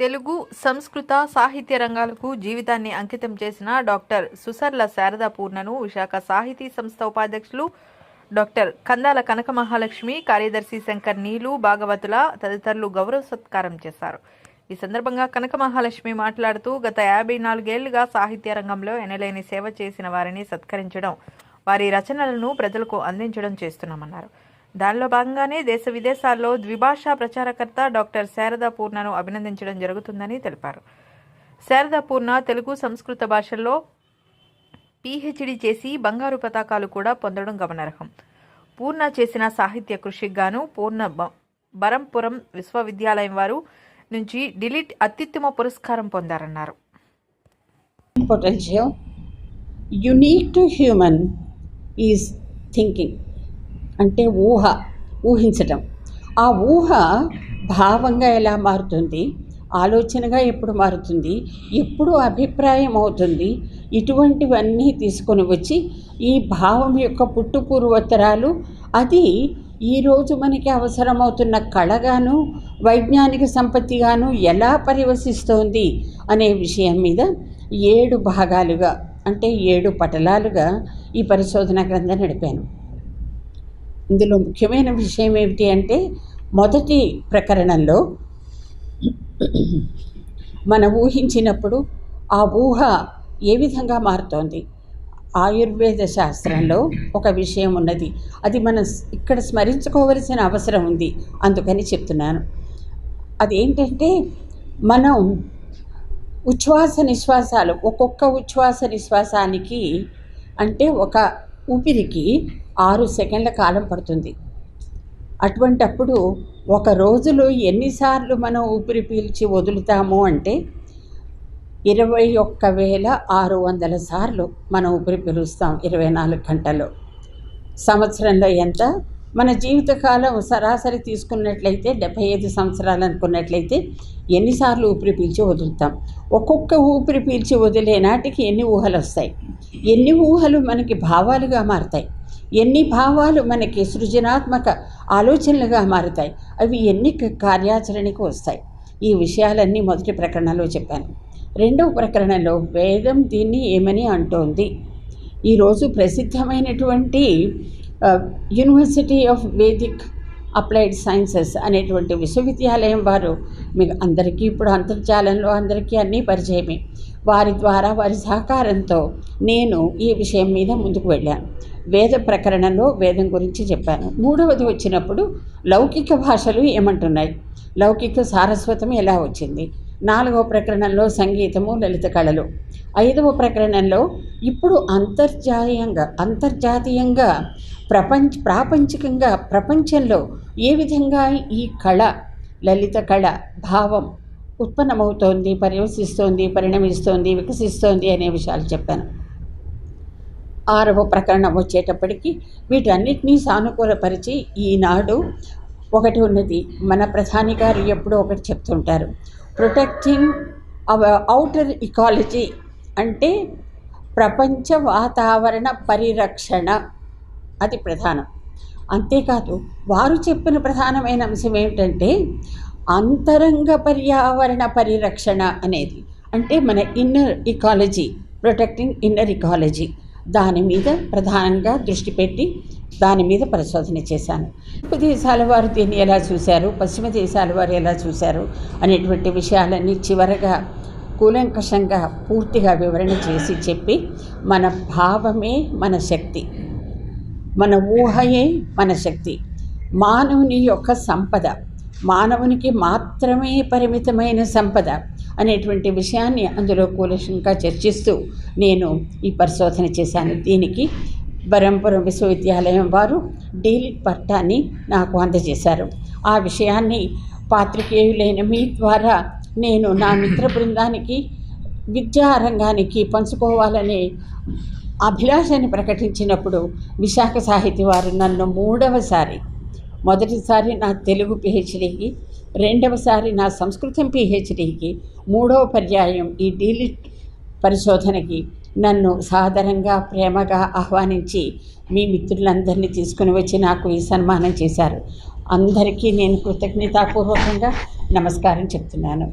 తెలుగు సంస్కృత సాహిత్య రంగాలకు జీవితాన్ని అంకితం చేసిన డాక్టర్ సుసర్ల శారదా పూర్ణను విశాఖ సాహితీ సంస్థ ఉపాధ్యక్షులు డాక్టర్ కందాల కనక మహాలక్ష్మి కార్యదర్శి శంకర్ నీలు భాగవతుల తదితరులు గౌరవ సత్కారం చేశారు. ఈ సందర్భంగా కనక మహాలక్ష్మి మాట్లాడుతూ గత యాభై నాలుగేళ్ళుగా సాహిత్య రంగంలో ఎనలేని సేవ చేసిన వారిని సత్కరించడం వారి రచనలను ప్రజలకు అందించడం చేస్తున్నామన్నారు. దానిలో భాగంగానే దేశ విదేశాల్లో ద్విభాషా ప్రచారకర్త డాక్టర్ శారదా పూర్ణను అభినందించడం జరుగుతుందని తెలిపారు. శారదా పూర్ణ తెలుగు సంస్కృత భాషల్లో పీహెచ్డీ చేసి బంగారు పతాకాలు కూడా పొందడం గమనార్హం. పూర్ణ చేసిన సాహిత్య కృషికి గాను పూర్ణ బరంపురం విశ్వవిద్యాలయం వారు నుంచి డిలీట్ అత్యుత్తమ పురస్కారం పొందారన్నారు. Potential. Unique to human is thinking. అంటే ఊహ ఊహించటం. ఆ ఊహ భావంగా ఎలా మారుతుంది? ఆలోచనగా ఎప్పుడు మారుతుంది? ఎప్పుడు అభిప్రాయం అవుతుంది? ఇటువంటివన్నీ తీసుకొని వచ్చి ఈ భావం యొక్క పుట్టుపూర్వోత్తరాలు అది ఈరోజు మనకి అవసరమవుతున్న కళగాను వైజ్ఞానిక సంపత్తిగాను ఎలా పరివసిస్తోంది అనే విషయం మీద ఏడు భాగాలుగా అంటే ఏడు పటలాలుగా ఈ పరిశోధన గ్రంథం నడిపాను. ఇందులో ముఖ్యమైన విషయం ఏమిటి అంటే మొదటి ప్రకరణంలో మనం ఊహించినప్పుడు ఆ ఊహ ఏ విధంగా మారుతోంది? ఆయుర్వేద శాస్త్రంలో ఒక విషయం ఉన్నది. అది మనం ఇక్కడ స్మరించుకోవలసిన అవసరం ఉంది అందుకని చెప్తున్నాను. అదేంటంటే మనం ఉచ్ఛ్వాస నిశ్వాసాలు ఒక్కొక్క ఉచ్ఛ్వాస నిశ్వాసానికి అంటే ఒక ఊపిరికి ఆరు సెకండ్ల కాలం పడుతుంది. అటువంటప్పుడు ఒక రోజులో ఎన్నిసార్లు మనం ఊపిరి పీల్చి వదులుతాము అంటే ఇరవై ఒక్క వేల ఆరు వందల సార్లు మనం ఊపిరి పీలుస్తాం ఇరవై నాలుగు గంటల్లో. సంవత్సరంలో ఎంత? మన జీవితకాలం సరాసరి తీసుకున్నట్లయితే డెబ్బై ఐదు సంవత్సరాలు అనుకున్నట్లయితే ఎన్నిసార్లు ఊపిరి పీల్చి వదులుతాం. ఒక్కొక్క ఊపిరి పీల్చి వదిలే నాటికి ఎన్ని ఊహలు వస్తాయి ఎన్ని ఊహలు మనకి భావాలుగా మారుతాయి? ఎన్ని భావాలు మనకి సృజనాత్మక ఆలోచనలుగా మారుతాయి అవి ఎన్ని కార్యాచరణకు వస్తాయి. ఈ విషయాలన్నీ మొదటి ప్రకరణలో చెప్పాను. రెండవ ప్రకరణలో వేదం దీన్ని ఏమని అంటోంది? ఈరోజు ప్రసిద్ధమైనటువంటి university of Vedic applied sciences అనేటువంటి విశ్వవిద్యాలయం వారు మీకు అందరికీ ఇప్పుడు అంతర్జాలంలో అందరికీ అన్నీ పరిచయమే. వారి ద్వారా వారి సహకారంతో నేను ఈ విషయం మీద ముందుకు వెళ్ళాను. వేద ప్రకరణలో వేదం గురించి చెప్పాను. మూడవది వచ్చినప్పుడు లౌకిక భాషలు ఏమంటున్నాయి? లౌకిక సారస్వతం ఎలా వచ్చింది? నాలుగవ ప్రకరణంలో సంగీతము లలిత కళలు. ఐదవ ప్రకరణంలో ఇప్పుడు అంతర్జాతీయంగా అంతర్జాతీయంగా ప్రపంచ ప్రాపంచికంగా ప్రపంచంలో ఏ విధంగా ఈ కళ లలిత కళ భావం ఉత్పన్నమవుతోంది పర్యవసిస్తోంది పరిణమిస్తోంది వికసిస్తోంది అనే విషయాలు చెప్పాను. ఆరవ ప్రకరణం వచ్చేటప్పటికి వీటన్నిటినీ సానుకూలపరిచి ఈనాడు ఒకటి ఉన్నది. మన ప్రధాని గారు ఎప్పుడూ ఒకటి చెప్తుంటారు. ప్రొటెక్టింగ్ అవుటర్ ఇకాలజీ అంటే ప్రపంచ వాతావరణ పరిరక్షణ. అది ప్రధానం. అంతేకాదు వారు చెప్పిన ప్రధానమైన అంశం ఏమిటంటే అంతరంగ పర్యావరణ పరిరక్షణ అనేది. అంటే మన inner ecology protecting inner ecology దాని మీద ప్రధానంగా దృష్టి పెట్టి దాని మీద పరిశోధన చేశాను. తూర్పు దేశాల వారు దీన్ని ఎలా చూశారు? పశ్చిమ దేశాల వారు ఎలా చూశారు? అనేటువంటి విషయాలన్నీ చివరగా కూలంకషంగా పూర్తిగా వివరణ చేసి చెప్పి మన భావమే మన శక్తి. మన ఊహయే మన శక్తి. మానవుని యొక్క సంపద. మానవునికి మాత్రమే పరిమితమైన సంపద. అనేటువంటి విషయాన్ని అందులో కూలశంగా చర్చిస్తూ నేను ఈ పరిశోధన చేశాను. దీనికి బరంపురం విశ్వవిద్యాలయం వారు డీల్ పట్టాన్ని నాకు అందజేశారు. ఆ విషయాన్ని పాత్రికేయులైన మీ ద్వారా నేను నా మిత్ర బృందానికి విద్యా రంగానికి పంచుకోవాలనే అభిలాషని ప్రకటించినప్పుడు విశాఖ సాహితీ వారు నన్ను మూడవసారి మొదటిసారి నా తెలుగు పిహెచ్డికి రెండవసారి నా సంస్కృతం పిహెచ్డికి మూడవ పర్యాయం ఈ డీలిట్ పరిశోధనకి నన్ను సాదరంగా ప్రేమగా ఆహ్వానించి మీ మిత్రులందరినీ తీసుకుని వచ్చి నాకు ఈ సన్మానం చేశారు. అందరికీ నేను కృతజ్ఞతాపూర్వకంగా నమస్కారం చెప్తున్నాను.